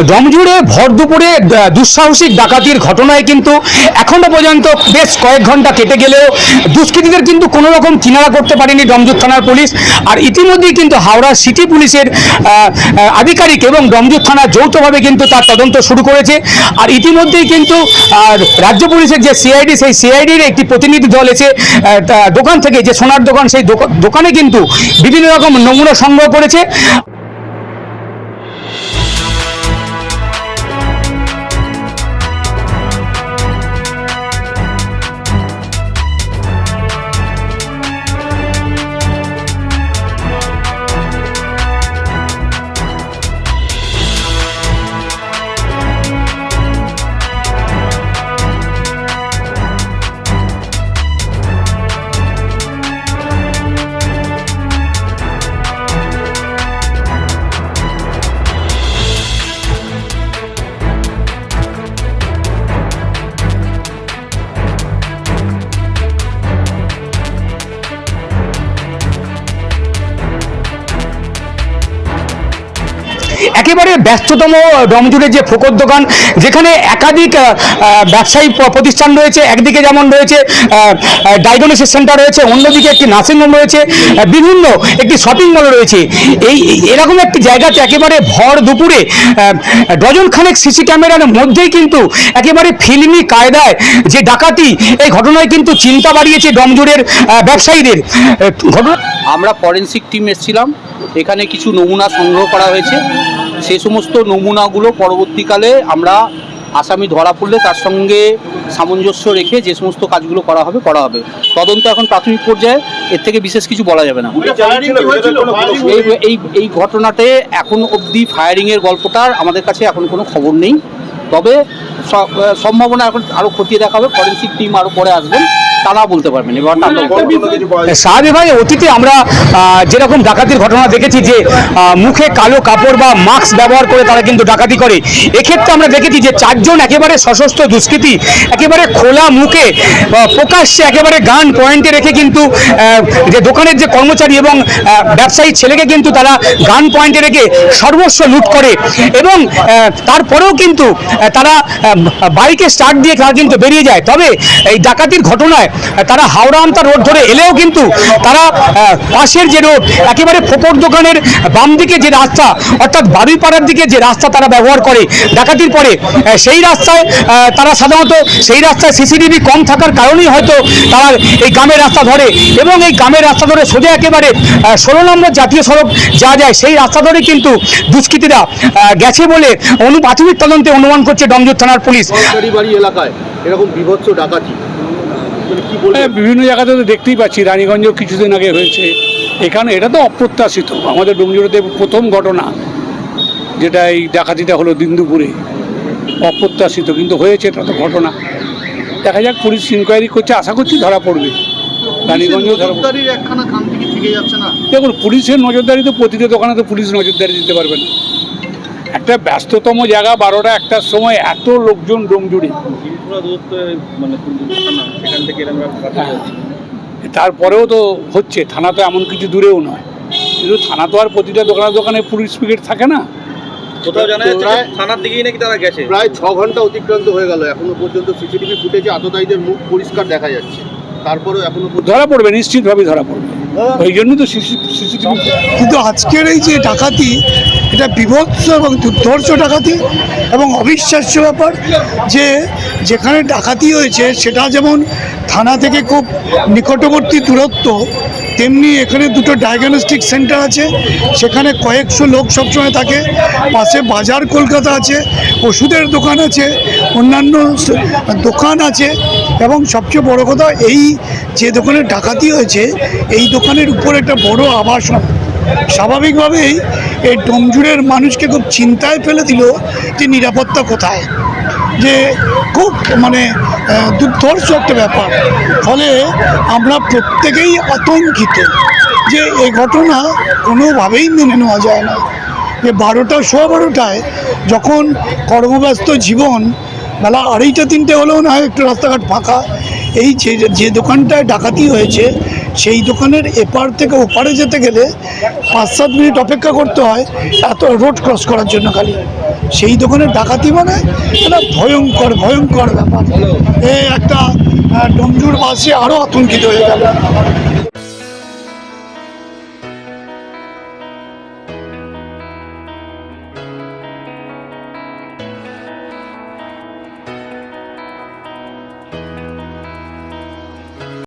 দমজুড়ে ভর দুপুরে দুঃসাহসিক ডাকাতির ঘটনায় কিন্তু এখনও পর্যন্ত বেশ কয়েক ঘণ্টা কেটে গেলেও দুষ্কৃতীদের কিন্তু কোনো রকম কিনারা করতে পারেনি ডমজুর থানার পুলিশ। আর ইতিমধ্যেই কিন্তু হাওড়া সিটি পুলিশের আধিকারিক এবং ডমজুর থানা যৌথভাবে কিন্তু তার তদন্ত শুরু করেছে। আর ইতিমধ্যেই কিন্তু রাজ্য পুলিশের যে সিআইডি, সেই সিআইডির একটি প্রতিনিধি দল এসে দোকান থেকে যে সোনার দোকান, সেই দোকা- দোকানে কিন্তু বিভিন্ন রকম নমুনা সংগ্রহ করেছে। একেবারে ব্যস্ততম ডমজুড়ের যে ফোকর দোকান, যেখানে একাধিক ব্যবসায়ী প্রতিষ্ঠান রয়েছে। একদিকে যেমন রয়েছে ডায়াগনোসিস সেন্টার রয়েছে, অন্যদিকে একটি নার্সিংহোম রয়েছে বিভিন্ন একটি শপিং মল রয়েছে। এই এরকম একটি জায়গাতে একেবারে ভর দুপুরে ডজন খানেক সিসি ক্যামেরার মধ্যেই কিন্তু একেবারে ফিল্মি কায়দায় যে ডাকাতি, এই ঘটনায় কিন্তু চিন্তা বাড়িয়েছে ডমজুড়ের ব্যবসায়ীদের। ঘটনা আমরা ফরেন্সিক টিম এসেছিলাম। এখানে কিছু নমুনা সংগ্রহ করা হয়েছে। সেই সমস্ত নমুনাগুলো পরবর্তীকালে আমরা আসামি ধরা পড়লে তার সঙ্গে সামঞ্জস্য রেখে যে সমস্ত কাজগুলো করা হবে করা হবে। তদন্ত এখন প্রাথমিক পর্যায়ে এর থেকে বিশেষ কিছু বলা যাবে না। এই এই ঘটনাতে এখন অবধি ফায়ারিংয়ের গল্পটার আমাদের কাছে এখন কোনো খবর নেই। তবে স- সম্ভাবনা এখন আরও খতিয়ে দেখা হবে। ফরেন্সিক টিম আরও পরে আসবেন। তারা বলতে পারবেন এবার স্বাভাবিকভাবে অতীতে আমরা যেরকম ডাকাতির ঘটনা দেখেছি যে মুখে কালো কাপড় বা মাস্ক ব্যবহার করে তারা কিন্তু ডাকাতি করে এক্ষেত্রে আমরা দেখেছি যে চারজন একেবারে সশস্ত্র দুষ্কৃতী একেবারে খোলা মুখে প্রকাশ্যে একেবারে গান পয়েন্টে রেখে কিন্তু যে দোকানের যে কর্মচারী এবং ব্যবসায়ী ছেলেকে কিন্তু তারা গান পয়েন্টে রেখে সর্বস্ব লুট করে এবং তারপরেও কিন্তু তারা বাইকে স্টার্ট দিয়ে তারা কিন্তু বেরিয়ে যায়। তবে এই ডাকাতির ঘটনায় তারা হাওড়া রোড ধরে এলেও কিন্তু তারা পাশের যে রোড, একেবারে ফোকর দোকানের বাম দিকে যে রাস্তা, অর্থাৎ বাড়িপাড়ার দিকে যে রাস্তা তারা ব্যবহার করে, ডাকাতির পরে সেই রাস্তায় তারা সাধারণত সেই রাস্তায় সিসিটিভি কম থাকার কারণেই হয়তো তারা এই গ্রামের রাস্তা ধরে এবং এই গ্রামের রাস্তা ধরে সোজা একেবারে ষোলো নম্বর জাতীয় সড়ক যা যায়, সেই রাস্তা ধরে কিন্তু দুষ্কৃতীরা গেছে বলে অনু প্রাথমিক তদন্তে অনুমান করছে ডমজুর থানার পুলিশ। এলাকায় এরকম বিভৎস ডাকাতি। বিভিন্ন জায়গাতে তো দেখতেই পাচ্ছি রানীগঞ্জ কিছুদিন আগে হয়েছে। এখানে এটা তো অপ্রত্যাশিত। আমাদের ডুমজুড়িতে প্রথম ঘটনা যেটা এই ডাকাতিটা হলো দিন দুপুরে। অপ্রত্যাশিত কিন্তু হয়েছে এটা তো ঘটনা। দেখা যাক পুলিশ ইনকোয়ারি করছে আশা করছি ধরা পড়বে। রানীগঞ্জেও ধরা পড়বে। দেখুন পুলিশের নজরদারি তো প্রতিটা দোকানে তো পুলিশ নজরদারি দিতে পারবে না। একটা ব্যস্ততম জায়গা বারোটা একটার সময় এত লোকজন ডোমজুড়ে মানে সেখান থেকে এরকম হ্যাঁ। তারপরেও তো হচ্ছে থানা তো এমন কিছু দূরেও নয়। কিন্তু থানা তো আর প্রতিটা দোকানে দোকানে পুলিশ ব্রিগেড থাকে না। কোথাও জানা যাচ্ছে থানার দিকেই নাকি তারা গেছে? প্রায় ছ ঘণ্টা অতিক্রান্ত হয়ে গেল। এখনও পর্যন্ত সিসিটিভি ফুটেজে আততায়ীদের মুখ পরিষ্কার দেখা যাচ্ছে। তারপরেও এখনও ধরা পড়বে নিশ্চিতভাবে ধরা পড়বে। ওই জন্য তো সিসিটিভি কিন্তু আজকের এই যে ডাকাতি এটা বিভৎস এবং দুর্ধর্ষ ডাকাতি এবং অবিশ্বাস্য ব্যাপার যে যেখানে ডাকাতি হয়েছে সেটা যেমন থানা থেকে খুব নিকটবর্তী দূরত্ব তেমনি এখানে দুটো ডায়াগনস্টিক সেন্টার আছে, সেখানে কয়েকশো লোক সবসময় থাকে, পাশে বাজার কলকাতা আছে, ওষুধের দোকান আছে, অন্যান্য দোকান আছে, এবং সবচেয়ে বড় কথা এই যে দোকানে ডাকাতি হয়েছে, এই দোকানের উপর একটা বড় আবাসন স্বাভাবিকভাবেই এই ডোমজুড়ের মানুষকে খুব চিন্তায় ফেলে দিল যে নিরাপত্তা কোথায়। যে খুব মানে দুর্ধর্ষ একটা ব্যাপার। ফলে আমরা প্রত্যেকেই আতঙ্কিত যে এই ঘটনা কোনোভাবেই মেনে নেওয়া যায় না। যে বারোটা, সোয়া বারোটায় যখন কর্মব্যস্ত জীবন, বেলা আড়াইটা, তিনটে হলেও না একটু রাস্তাঘাট ফাঁকা, এই যে যে দোকানটায় ডাকাতি হয়েছে, সেই দোকানের এপার থেকে ওপারে যেতে গেলে পাঁচ, সাত মিনিট অপেক্ষা করতে হয়, এত রোড ক্রস করার জন্য খালি। সেই দোকানে ডাকাতি মানে এটা ভয়ঙ্কর ভয়ঙ্কর ব্যাপার। এ একটা ডমজুর বাসে আরও আতঙ্কিত হয়ে গেল।